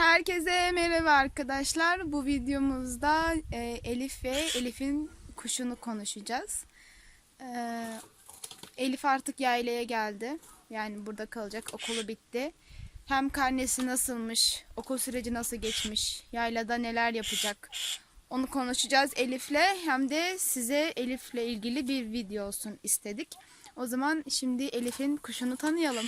Herkese merhaba arkadaşlar. Bu videomuzda e, Elif ve Elif'in kuşunu konuşacağız. E, Elif artık yaylaya geldi. Yani burada kalacak. Okulu bitti. Hem karnesi nasılmış, okul süreci nasıl geçmiş, yaylada neler yapacak. Onu konuşacağız Elif'le. Hem de size Elif'le ilgili bir video olsun istedik. O zaman şimdi Elif'in kuşunu tanıyalım.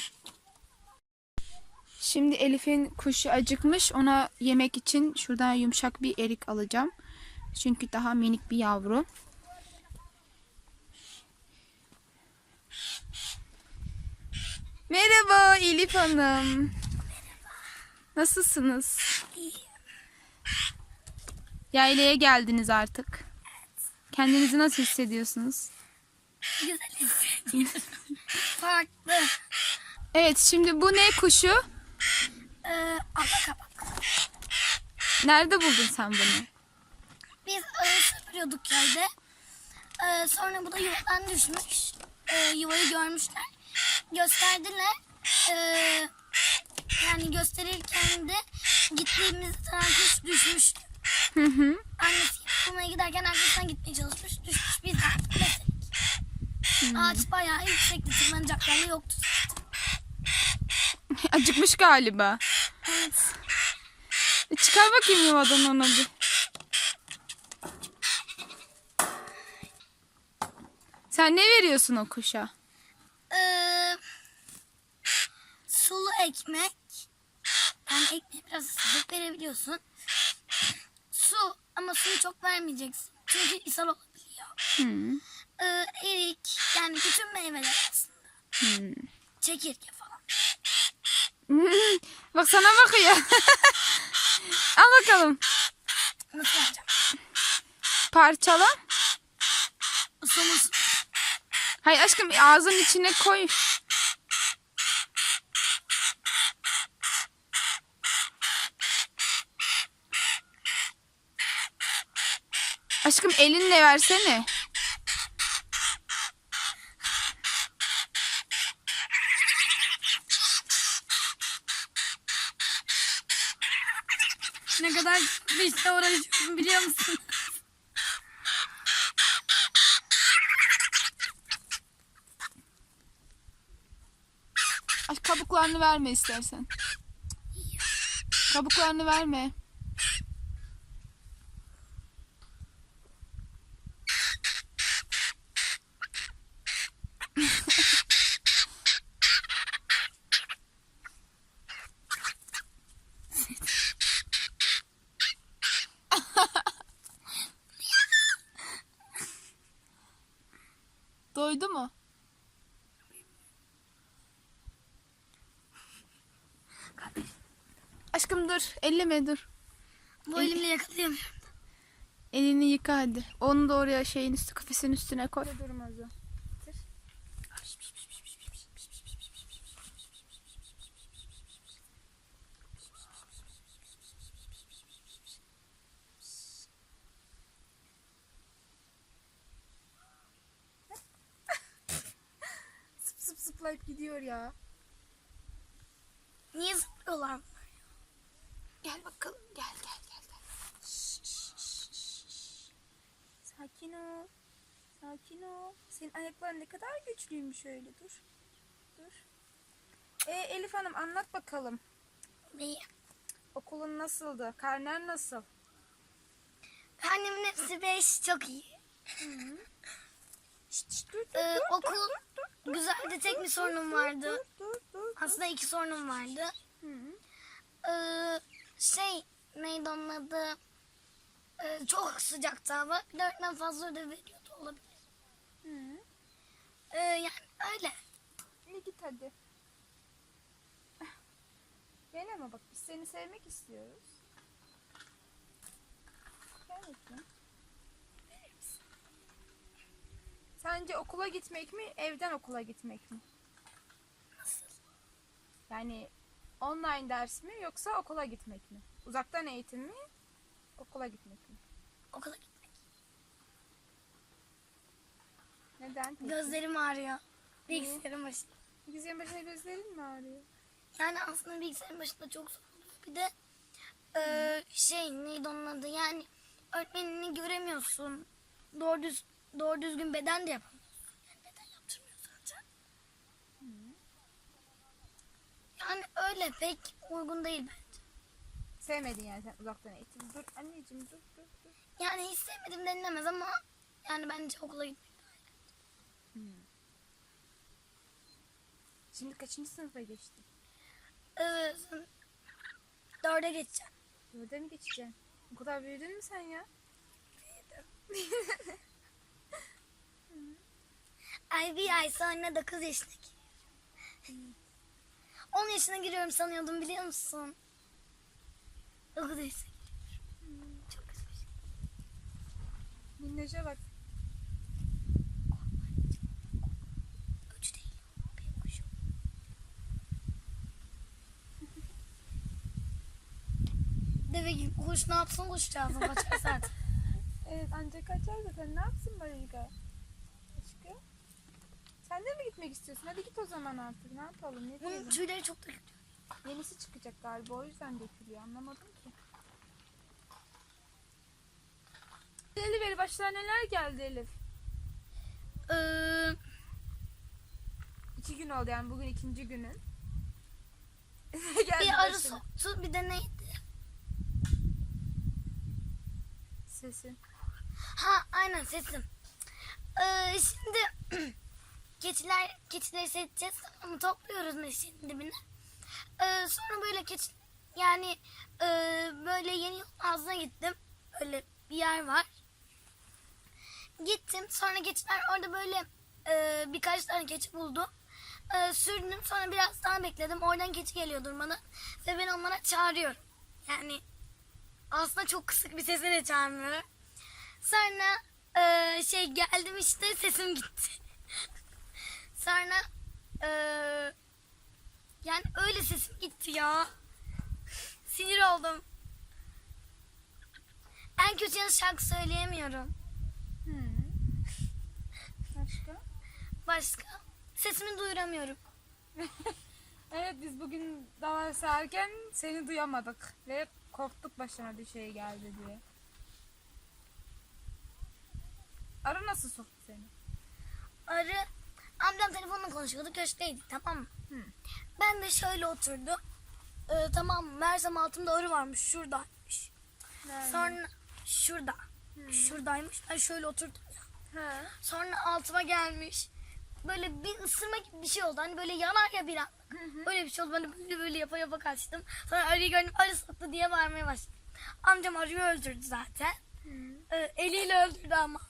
Şimdi Elif'in kuşu acıkmış. Ona yemek için şuradan yumuşak bir erik alacağım. Çünkü daha minik bir yavru. Merhaba Elif Hanım. Nasılsınız? Yaylaya geldiniz artık. Kendinizi nasıl hissediyorsunuz? Güzel hissediyorum. Farklı. Evet şimdi bu ne kuşu? Ee. Nerede buldun sen bunu? Biz arı süpürüyorduk yerde. Ee, sonra bu da yuvadan düşmüş. Ee, yuvayı görmüşler. Gösterdiler. Ee, yani gösterirken de gittiğimiz taraf kuş düşmüş. Hı hı. Annesi bulmaya giderken arkasından gitmeye çalışmış. Düşmüş. Biz de artık besledik. Ağaç bayağı yüksekti. Tırmanacak yerleri yoktu. Acıkmış galiba. Evet. E, Çıkar bakayım yuvadan onu bir. Sen ne veriyorsun o kuşa? Ee, sulu ekmek. Yani ekmeği biraz ısıtıp verebiliyorsun. Su ama suyu çok vermeyeceksin. Çünkü ishal olabiliyor. Hmm. Ee, erik yani bütün meyveler aslında. Hmm. Çekirge falan. Bak sana bakıyor. Al bakalım. Nasıl yapacağım? Parçala. Somuz. Hayır aşkım ağzın içine koy. Aşkım elinle versene. Ne kadar işle uğraşıyorum biliyor musun? Ay, kabuklarını verme istersen. Kabuklarını verme. Doydu mu? Aşkım dur. Elleme dur. Bu elimle yakalayamıyorum. Elini yıka hadi. Onu da oraya şeyin üstü kafesin üstüne koy. Durmaz o. Sıplayıp gidiyor ya. Niye zıplıyorlar? Gel bakalım gel gel gel. gel. Şş, şş, şş. Sakin ol. Sakin ol. Senin ayakların ne kadar güçlüymüş öyle dur. Dur. E, Elif Hanım anlat bakalım. Neyi? Okulun nasıldı? Karnen nasıl? Annemin hepsi beş çok iyi. Ee, okul güzeldi tek bir sorunum vardı. Aslında iki sorunum vardı. Hı. Ee, şey neydi onun adı? Ee, çok sıcaktı hava. Dörtten fazla ödev veriyordu olabilir. Hı. Ee, yani öyle. İyi git hadi. Gel ama bak biz seni sevmek istiyoruz. Gel bakayım. Sence okula gitmek mi, evden okula gitmek mi? Nasıl? Yani online ders mi yoksa okula gitmek mi? Uzaktan eğitim mi, okula gitmek mi? Okula gitmek. Neden? peki? Gözlerim ağrıyor. Bilgisayarın başında. Bilgisayarın başında gözlerin mi ağrıyor? Yani aslında bilgisayarın başında çok zor. Bir de Ee, şey neydi onun adı yani öğretmenini göremiyorsun. Doğru, düz, doğru düzgün beden de yapamıyorsun. Yani beden yaptırmıyor zaten. Yani öyle pek uygun değil bence. Sevmedin yani sen uzaktan eğitim. Dur anneciğim dur dur dur. Yani hiç sevmedim denilemez ama yani bence okula gitmek daha iyi. Şimdi kaçıncı sınıfa geçtin? Evet, dörde geçeceğim. Dörde mi geçeceksin? O kadar büyüdün mü sen ya? Ay bir ay sonra 9 yaşına giriyorum. 10 yaşına giriyorum sanıyordum biliyor musun? 9 yaşına giriyorum. Çok bir şey. Minnoş'a bak. Öcü değil. Benim kuşum. Deve gibi kuş ne yapsın kuşcağızın kaçar zaten. Evet ancak kaçar zaten. Ne yapsın Marika? Aşkım. Sen de mi gitmek istiyorsun? Hadi git o zaman artık. Ne yapalım? Ne Bunun diyelim? tüyleri çok da kötü. Yenisi çıkacak galiba. O yüzden dökülüyor. Anlamadım ki. Elif Elif başına neler geldi Elif? Ee, İki gün oldu yani bugün ikinci günün. geldi bir arı başına. soktu bir de neydi? Sesi. Ha aynen sesim. Ee, şimdi keçiler keçileri seçeceğiz mı? Topluyoruz meşenin dibine. Ee, sonra böyle keçi yani e, böyle yeni yolun ağzına gittim. Öyle bir yer var. Gittim sonra keçiler orada böyle e, birkaç tane keçi buldum. E, sürdüm sonra biraz daha bekledim. Oradan keçi geliyor durmadan. Ve ben onlara çağırıyorum. Yani aslında çok kısık bir sesle de çağırmıyorum. Sonra e, şey geldim işte sesim gitti. Sonra e, yani öyle sesim gitti ya. Sinir oldum. En kötü yanı şarkı söyleyemiyorum. Hmm. Başka? Başka sesimi duyuramıyorum. Evet biz bugün dava sağarken seni duyamadık ve korktuk başına bir şey geldi diye. Arı nasıl soktu seni? Arı amcam telefonla konuşuyordu köşkteydik tamam mı? Hı. Ben de şöyle oturdum. Ee, tamam mı? Meğersem altımda arı varmış şuradaymış. Sonra şurada. Şuradaymış. Ben şöyle oturdum. Ha. Sonra altıma gelmiş. Böyle bir ısırma gibi bir şey oldu. Hani böyle yanar ya bir an. Öyle bir şey oldu. Ben böyle böyle yapa yapa kaçtım. Sonra arıyı gördüm. Arı soktu diye bağırmaya başladım. Amcam arıyı öldürdü zaten. Ee, eliyle öldürdü ama.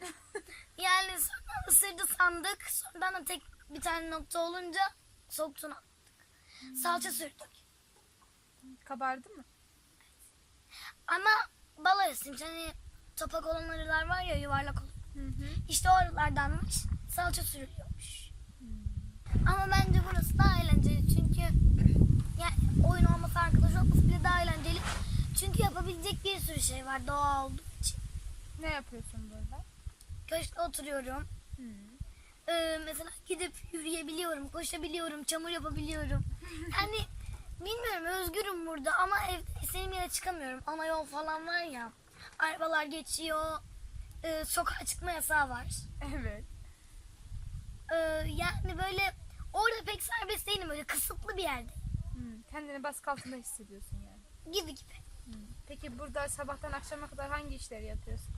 yani sonra ısırdı sandık. Sonradan da tek bir tane nokta olunca soktuğunu attık. Salça sürdük. Kabardı mı? Ama bal arısıymış. Hani topak olan arılar var ya yuvarlak olan. Hı hı. İşte o arılardanmış. Salça sürülüyormuş. Ama bence burası daha eğlenceli çünkü yani oyun olması arkadaş olması bile daha eğlenceli. Çünkü yapabilecek bir sürü şey var doğa olduğu için. Ne yapıyorsun Köşkte oturuyorum. Hı. Ee, mesela gidip yürüyebiliyorum, koşabiliyorum, çamur yapabiliyorum. Yani bilmiyorum özgürüm burada ama evde istediğim yere çıkamıyorum. Ana yol falan var ya. Arabalar geçiyor. Ee, sokağa çıkma yasağı var. Evet. Ee, yani böyle orada pek serbest değilim böyle kısıtlı bir yerde Hı. Kendini baskı altında hissediyorsun yani. gibi gibi. Hı. Peki burada sabahtan akşama kadar hangi işleri yapıyorsun?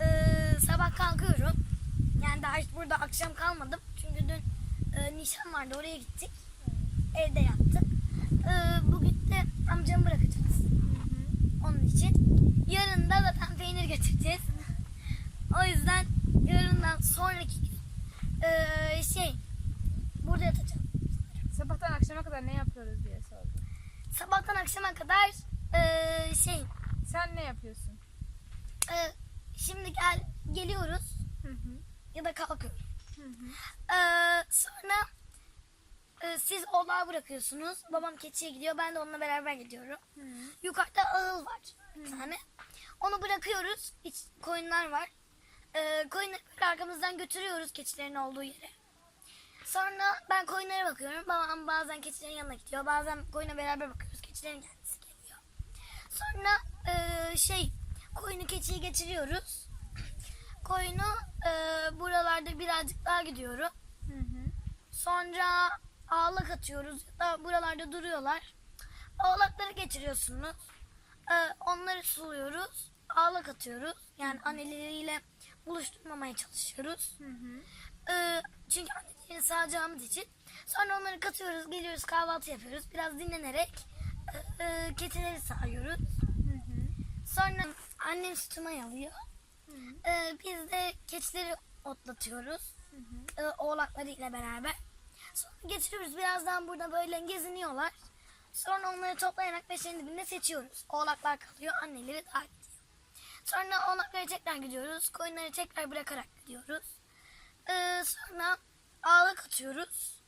Ee, sabah kalkıyorum. Yani daha hiç burada akşam kalmadım. Çünkü dün e, nişan vardı oraya gittik. Evde yattık. Ee, bugün de amcamı bırakacağız. Onun için. Yarın da zaten peynir getireceğiz. O yüzden yarından sonraki gün e, şey burada yatacağım. Sabahtan akşama kadar ne yapıyoruz diye sordum. Sabahtan akşama kadar e, şey Sen ne yapıyorsun? e, şimdi gel geliyoruz Hı hı. ya da kalkıyoruz. Hı hı. Ee, sonra e, siz oğlağı bırakıyorsunuz. Babam keçiye gidiyor. Ben de onunla beraber gidiyorum. Hı. Yukarıda ağıl var bir tane. Onu bırakıyoruz. İç, koyunlar var. Ee, koyunları arkamızdan götürüyoruz keçilerin olduğu yere. Sonra ben koyunlara bakıyorum. Babam bazen keçilerin yanına gidiyor. Bazen koyuna beraber bakıyoruz. Keçilerin kendisi geliyor. Sonra e, şey koyunu keçiyi geçiriyoruz. Koyunu e, buralarda birazcık daha gidiyorum. Hı hı. Sonra ağlak atıyoruz. Ya da buralarda duruyorlar. Ağlakları geçiriyorsunuz. Ee, onları suluyoruz. Ağlak atıyoruz. Yani anneleriyle buluşturmamaya çalışıyoruz. Hı hı. Ee, çünkü annelerini sağacağımız için. Sonra onları katıyoruz. Geliyoruz kahvaltı yapıyoruz. Biraz dinlenerek e, e, keçileri sağıyoruz. Hı hı. Sonra annem sütümü alıyor. Ee, biz de keçileri otlatıyoruz. Ee, oğlaklarıyla beraber. Sonra getiriyoruz. Birazdan burada böyle geziniyorlar. Sonra onları toplayarak beşerin dibinde seçiyoruz. Oğlaklar kalıyor. Anneleri daha gidiyor. Sonra oğlaklara tekrar gidiyoruz. Koyunları tekrar bırakarak gidiyoruz. Ee, sonra ağlak atıyoruz.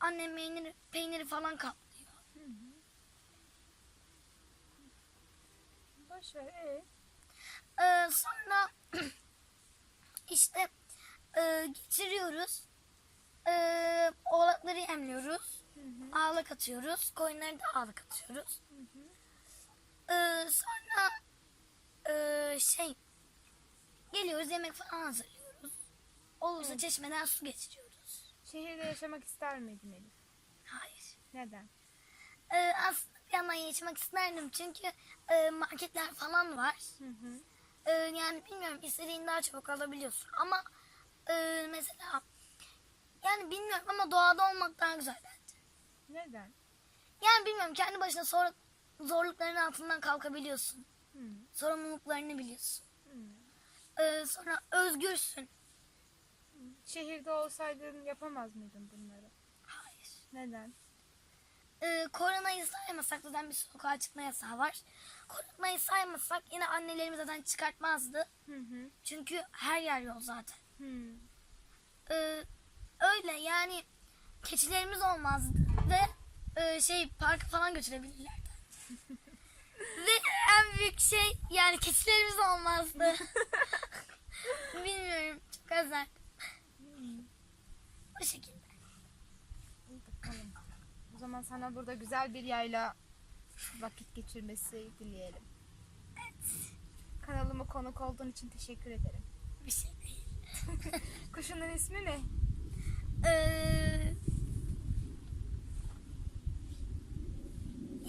Annem peyniri, peyniri falan kaplıyor. Ver. Ee? Sonra işte e, geçiriyoruz. Ee, oğlakları yemliyoruz. Ağlak atıyoruz. Koyunları da ağlak atıyoruz. Ee, sonra e, şey geliyoruz yemek falan hazırlıyoruz. Olursa çeşmeden su geçiriyoruz. Şehirde yaşamak ister miydin Elif? Hayır. Neden? Ee, aslında yandan yaşamak isterdim çünkü e, marketler falan var. Hı hı. Ee, yani bilmiyorum istediğini daha çabuk alabiliyorsun ama e, mesela yani bilmiyorum ama doğada olmak daha güzel bence. Neden? Yani bilmiyorum kendi başına zor, zorlukların altından kalkabiliyorsun. Hı. Sorumluluklarını biliyorsun. Hı. Ee, sonra özgürsün. Şehirde olsaydın yapamaz mıydın bunları? Hayır. Neden? Ee, koronayı saymasak zaten bir sokağa çıkma yasağı var. Koronayı saymasak yine annelerimiz zaten çıkartmazdı. Hı hı. Çünkü her yer yol zaten. Hı. Ee, öyle yani keçilerimiz olmazdı ve e, şey parka falan götürebilirlerdi. ve en büyük şey yani keçilerimiz olmazdı. Bilmiyorum çok özel. Bu şekilde. O zaman sana burada güzel bir yayla vakit geçirmesi dileyelim. Kanalıma konuk olduğun için teşekkür ederim. Bir şey değil. Kuşunun ismi ne? Ee,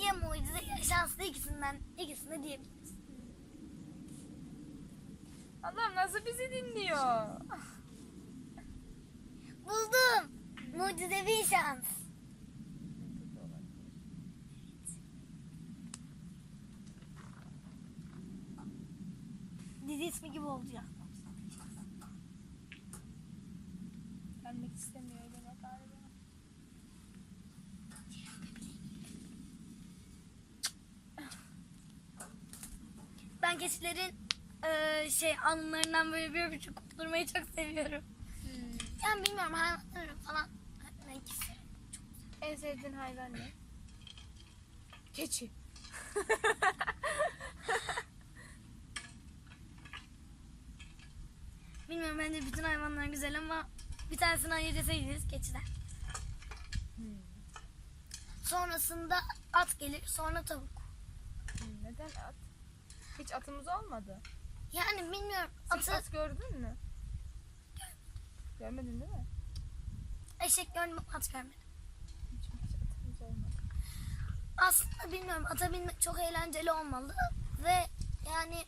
ya mucize ya şanslı ikisinden ikisini diyebiliriz. Allah'ım nasıl bizi dinliyor? Buldum. Mucizevi şans. Dizi ismi gibi oldu ya. Gelmek istemiyor elime galiba. Ben keçilerin eee, şey anılarından böyle bir öpücük kopturmayı çok seviyorum. Yani bilmiyorum hayvanları falan öpmek istiyorum. En sevdiğin hayvan ne? Keçi. Bilmiyorum bence bütün hayvanlar güzel ama bir tanesini ayırt etseydiniz keçiler. Sonrasında at gelir sonra tavuk. Hmm, Neden at? Hiç atımız olmadı. Yani bilmiyorum Hiç atı at gördün mü? Görmedin değil mi? eşek gördüm ama at görmedim. Hiç, hiç atımız olmadı. Aslında bilmiyorum ata binmek çok eğlenceli olmalı ve yani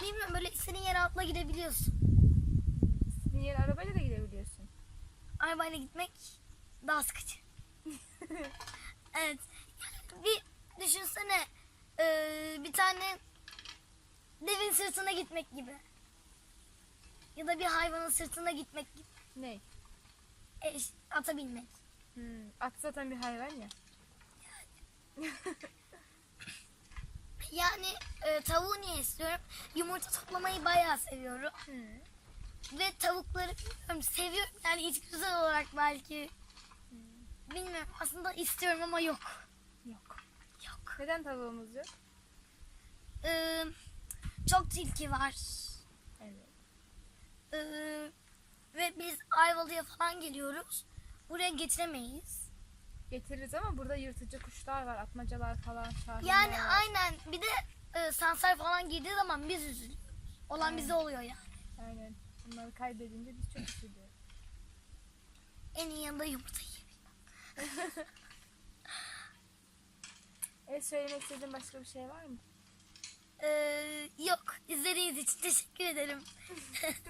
bilmiyorum böyle istediğin yere atla gidebiliyorsun. İstediğin yere arabayla da gidebiliyorsun. Arabayla gitmek daha sıkıcı. evet. Yani bir düşünsene eee, bir tane devin sırtına gitmek gibi. Ya da bir hayvanın sırtına gitmek gibi. ne? E, ata binmek. Hmm, at zaten bir hayvan ya. Yani e, tavuğu niye istiyorum? Yumurta toplamayı bayağı seviyorum. Hmm. Ve tavukları bilmiyorum seviyorum. Yani içgüdüsel olarak belki. Bilmiyorum aslında istiyorum ama yok. Yok. Yok. Neden tavuğumuz yok? Ee, çok tilki var. Evet. Ee, ve biz Ayvalık'a falan geliyoruz. Buraya getiremeyiz. Getiririz ama burada yırtıcı kuşlar var, atmacalar falan, şahinler Yani var. aynen bir de e, sansar falan girdiği zaman biz üzülüyoruz. Olan bize oluyor yani. Aynen. Bunları kaybedince biz çok üzülüyoruz. En iyi yanında yumurta yiyelim. E söylemek istediğin başka bir şey var mı? Ee, yok izlediğiniz için teşekkür ederim.